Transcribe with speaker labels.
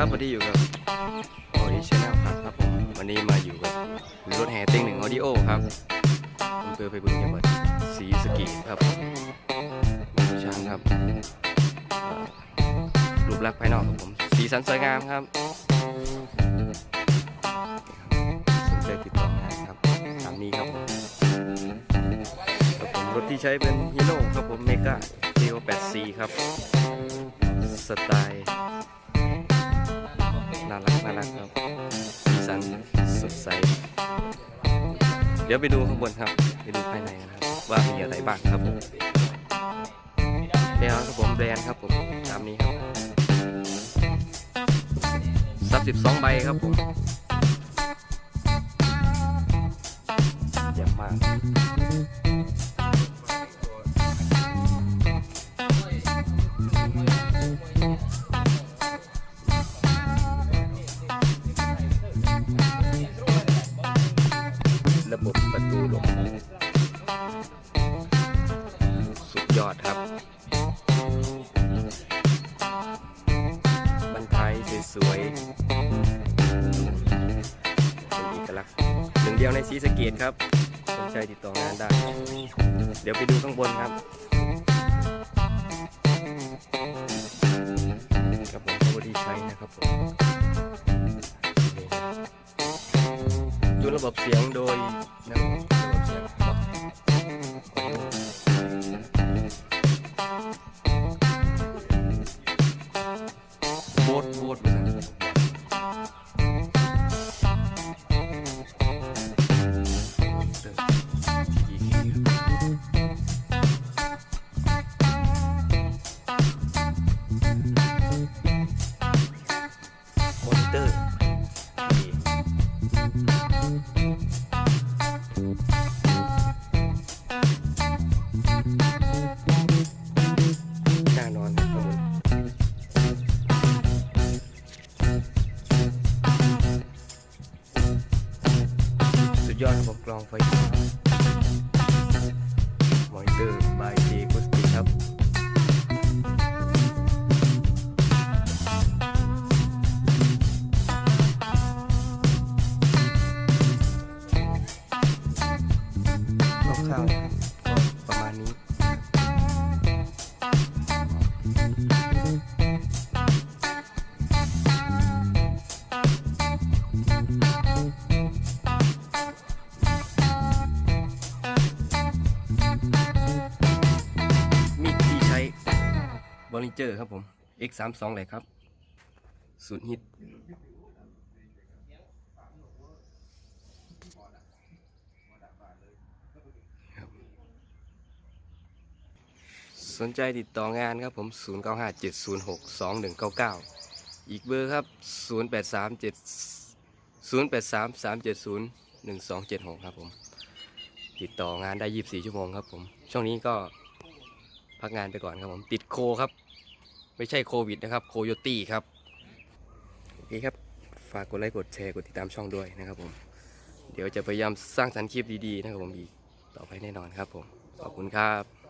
Speaker 1: ครับวันนี้อยู่กับออดิชแนลครับครับผมวันนี้มาอยู่กับรถแห่เต็งหนึ่งออดิโอครับอำเภอไปบึงจังหวัดศรีสะเกษครับมาดูช้างครับเอ่อรูปลักษณ์ภายนอกครับผมสีสันสวยงามครับสนใจติดต่องานครับตามนี้ครับผมครับผมรถที่ใช้เป็นฮีโน่ครับผมเมกาเทโอ84ครับสไตล์ น่ารักน่ารักครับสีสันสดใส เดี๋ยวไปดูข้างบนครับ ไปดูภายในกันครับ ว่ามีอะไรบ้างครับผมแล้วครับผมแบรนด์ครับผมตามนี้ครับซับสิบสองใบครับผมเยี่ยมมาก อดครับบรรทายสวยๆเป็นเอกลักษณ์หนึ่งเดียวในสีสเกตครับสนใจติดต่องานได้ เดี๋ยวไปดูข้างบนครับครับผมผู้ที่ใช้นะครับผมนี่นะดูระบบเสียงโดยนะระบ โบดโบดไปเลยมอนิเตอร์ กลองไฟมอนเตอร์บายเจกุสติครับ บริเจอร์ครับผม X32 เลยครับ สุดฮิตสนใจติดต่องานครับผม 0957062199 อีกเบอร์ครับ 0837 0833701276 ครับผม ติดต่องานได้ 24 ชั่วโมงครับผม ช่วงนี้ก็พักงานไปก่อนครับผม ติดโคครับ ไม่ใช่โควิดนะครับโคโยตี้ครับโอเคครับฝากกดไลค์กดแชร์กดติดตามช่องด้วยนะครับผม เดี๋ยวจะพยายามสร้างสรรค์คลิปดีๆนะครับผมอีกต่อไปแน่นอนครับผมขอบคุณครับ